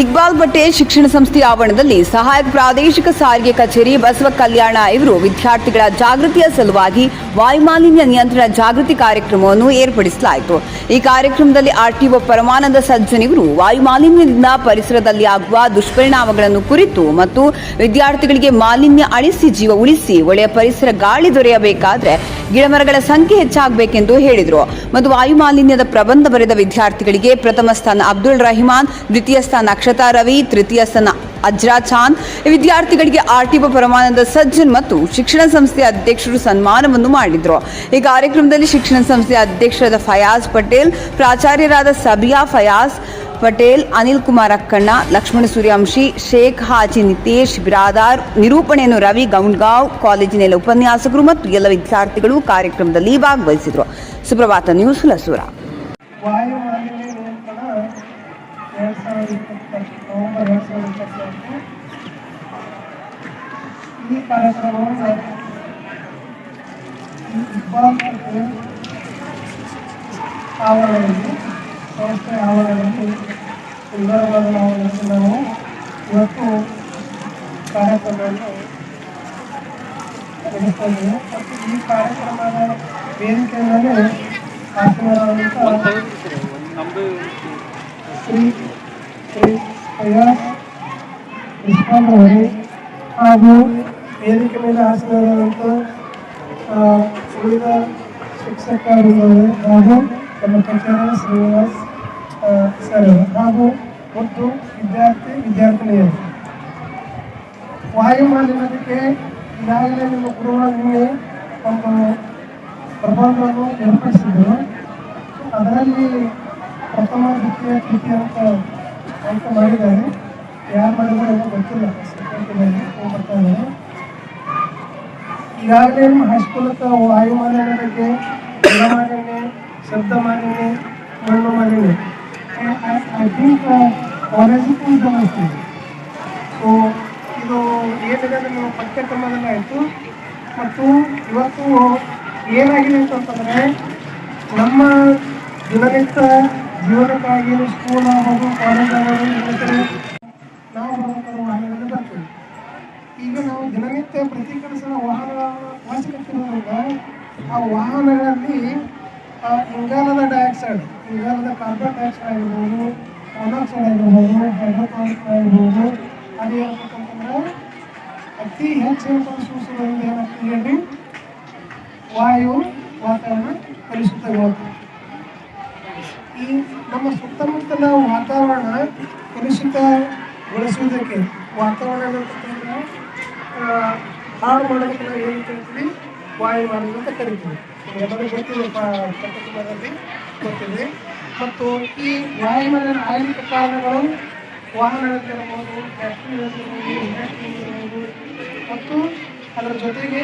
ಇಕ್ಬಾಲ್ ಪಟೇಲ್ ಶಿಕ್ಷಣ ಸಂಸ್ಥೆ ಆವರಣದಲ್ಲಿ ಸಹಾಯಕ ಪ್ರಾದೇಶಿಕ ಸಾರಿಗೆ ಕಚೇರಿ ಬಸವ ಕಲ್ಯಾಣ ಇವರು ವಿದ್ಯಾರ್ಥಿಗಳ ಜಾಗೃತಿಯ ಸಲುವಾಗಿ ವಾಯುಮಾಲಿನ್ಯ ನಿಯಂತ್ರಣ ಜಾಗೃತಿ ಕಾರ್ಯಕ್ರಮವನ್ನು ಏರ್ಪಡಿಸಲಾಯಿತು. ಈ ಕಾರ್ಯಕ್ರಮದಲ್ಲಿ ಆರ್ಟಿಒ ಪರಮಾನಂದ ಸಜ್ಜನ್ ಇವರು ವಾಯುಮಾಲಿನ್ಯದಿಂದ ಪರಿಸರದಲ್ಲಿ ಆಗುವ ದುಷ್ಪರಿಣಾಮಗಳನ್ನು ಕುರಿತು ಮತ್ತು ವಿದ್ಯಾರ್ಥಿಗಳಿಗೆ ಮಾಲಿನ್ಯ ಅಳಿಸಿ ಜೀವ ಉಳಿಸಿ ಒಳ್ಳೆಯ ಪರಿಸರ ಗಾಳಿ ದೊರೆಯಬೇಕಾದ್ರೆ ಗಿಡಮರಗಳ ಸಂಖ್ಯೆ ಹೆಚ್ಚಾಗಬೇಕೆಂದು ಹೇಳಿದರು. ಮತ್ತು ವಾಯು ಮಾಲಿನ್ಯದ ಪ್ರಬಂಧ ಬರೆದ ವಿದ್ಯಾರ್ಥಿಗಳಿಗೆ ಪ್ರಥಮ ಸ್ಥಾನ ಅಬ್ದುಲ್ ರಹಿಮಾನ್, ದ್ವಿತೀಯ ಸ್ಥಾನ ಅಕ್ಷತಾ ರವಿ, ತೃತೀಯ ಸ್ಥಾನ ಅಜ್ರಾ ಈ ವಿದ್ಯಾರ್ಥಿಗಳಿಗೆ ಆರ್ಟಿಒ ಪರಮಾನಂದ ಸಜ್ಜನ್ ಮತ್ತು ಶಿಕ್ಷಣ ಸಂಸ್ಥೆಯ ಅಧ್ಯಕ್ಷರು ಸನ್ಮಾನವನ್ನು ಮಾಡಿದರು. ಈ ಕಾರ್ಯಕ್ರಮದಲ್ಲಿ ಶಿಕ್ಷಣ ಸಂಸ್ಥೆಯ ಅಧ್ಯಕ್ಷರಾದ ಫಯಾಜ್ ಪಟೇಲ್, ಪ್ರಾಚಾರ್ಯರಾದ ಸಬಿಯಾ ಫಯಾಜ್ ಪಟೇಲ್, ಅನಿಲ್ ಕುಮಾರ್ ಅಕ್ಕಣ್ಣ, ಲಕ್ಷ್ಮಣ ಸೂರ್ಯಾಂಶಿ ಶೇಖ್ ಹಾಜಿ ನಿತೇಶ್, ಬಿರಾದಾರ್, ನಿರೂಪಣೆಯನ್ನು ರವಿ ಗೌಂಡ್ಗಾಂವ್ ಕಾಲೇಜಿನ ಎಲ್ಲ ಉಪನ್ಯಾಸಕರು ಮತ್ತು ಎಲ್ಲ ವಿದ್ಯಾರ್ಥಿಗಳು ಕಾರ್ಯಕ್ರಮದಲ್ಲಿ ಭಾಗವಹಿಸಿದರು. ಸುಪ್ರಭಾತ ನ್ಯೂಸ್ ಆವರಣದಲ್ಲಿ ಸಂಸ್ಥೆ ಆವರಣದಲ್ಲಿ ಸುಂದರವಾದ ನಾವು ನಡೆಸಿ ನಾವು ಇವತ್ತು ಕಾರ್ಯಕ್ರಮವನ್ನು ನಡೆಸ್ತಾ ಇದ್ದೇವೆ ಮತ್ತು ಈ ಕಾರ್ಯಕ್ರಮದ ವೇದಿಕೆ ಮೇಲೆ ಆಸೀನರಾದಂಥ ಶ್ರೀ ಶ್ರೀ ಫಯಾಜ್ ಇಸ್ಮಾನ್ ಅವರೇ ಹಾಗೂ ವೇದಿಕೆ ಮೇಲೆ ಆಸೀನರಾದಂಥ ಆ, ಉಳಿದ ಶಿಕ್ಷಕರುಗಳೇ ಹಾಗೂ ಪ್ರಚಾರ ಶ್ರೀನಿವಾಸ್ ಸರ್ ಹಾಗೂ ಒಟ್ಟು ವಿದ್ಯಾರ್ಥಿ ವಿದ್ಯಾರ್ಥಿನಿಯರು ವಾಯು ಮಾಲಿನ್ಯಕ್ಕೆ ಈಗಾಗಲೇ ನಿಮ್ಮ ಗುರುಗಳು ನಿನ್ನೆ ಒಂದು ಪ್ರಬಂಧವನ್ನು ಏರ್ಪಡಿಸಿದ್ದರು ಅದರಲ್ಲಿ ಪ್ರಥಮ ದ್ವಿತೀಯ ತೃತೀಯ ಅಂತ ಅಂಕ ಮಾಡಿದ್ದಾರೆ ಯಾರು ಮಾಡಿದ್ದಾರೆ ಗೊತ್ತಿಲ್ಲ ಬರ್ತಾ ಇದ್ದಾರೆ ಈಗಾಗಲೇ ನಿಮ್ಮ ಹೈಸ್ಕೂಲ್ ವಾಯು ಮಾಲಿನ್ಯ ಬಗ್ಗೆ ಶಬ್ದ ಮಾಲಿನ್ಯ ಮಣ್ಣು ಮಾಲಿನ್ಯ ಐ ಥಿಂಕ್ ಕಾಲೇಜಿಗೂ ಗಮನಿಸ್ತೀವಿ ಸೊ ಇದು ಏನಿದೆ ನಿಮ್ಮ ಮತ್ತು ಇವತ್ತು ಏನಾಗಿದೆ ಅಂತಂತಂದರೆ, ನಮ್ಮ ದಿನನಿತ್ಯ ಜೀವನಕ್ಕಾಗಿ ಸ್ಕೂಲ್ ಆಗೋದು ಕಾಲೇಜ್ ನಾವು ಬರುವಂಥ ವಾಹನಗಳಲ್ಲಿ ಬರ್ತೀವಿ. ಈಗ ನಾವು ದಿನನಿತ್ಯ ಪ್ರತಿ ವಾಹನಗಳ ಬಳಸಲಿಕ್ಕಿರೋದ್ರಿಂದ ಆ ವಾಹನಗಳಲ್ಲಿ ಆ ಇಂಗಾಲದ ಡೈಆಕ್ಸೈಡ್, ಇಂಗಾಲದ ಕಾರ್ಬನ್ ಡೈಆಕ್ಸೈಡ್ ಆಗಿರ್ಬೋದು ಮೊನಾಕ್ಸೈಡ್ ಆಗಿರ್ಬೋದು, ಹೈಡ್ರೋಕಾರ್ಬನ್ ಆಗಿರ್ಬೋದು, ಅದು ಏನಂತಂತಂದ್ರೆ ಅತಿ ಹೆಚ್ಚು ಸೂಸುವುದರಿಂದ ಏನಾಗ್ತದೆ ಹೇಳಿ ವಾಯು ವಾತಾವರಣ ಕಲುಷಿತವಾಗ್ತದೆ ಈ ನಮ್ಮ ಸುತ್ತಮುತ್ತಲ ವಾತಾವರಣ ಕಲುಷಿತಗೊಳಿಸುವುದಕ್ಕೆ ವಾತಾವರಣ ಹಾಳು ಮಾಡೋದಕ್ಕೆ ನಾವು ಏನು ಕರಿತೀವಿ ವಾಯು ಅಂತ ಕರಿತೀವಿ. ಮತ್ತು ಈ ವಾಯು ಮಾಲಿನ್ಯ ಆಗಲಿಕ್ಕೆ ಕಾರಣಗಳು ವಾಹನಗಳಲ್ಲಿರಬಹುದು ಮತ್ತು ಅದರ ಜೊತೆಗೆ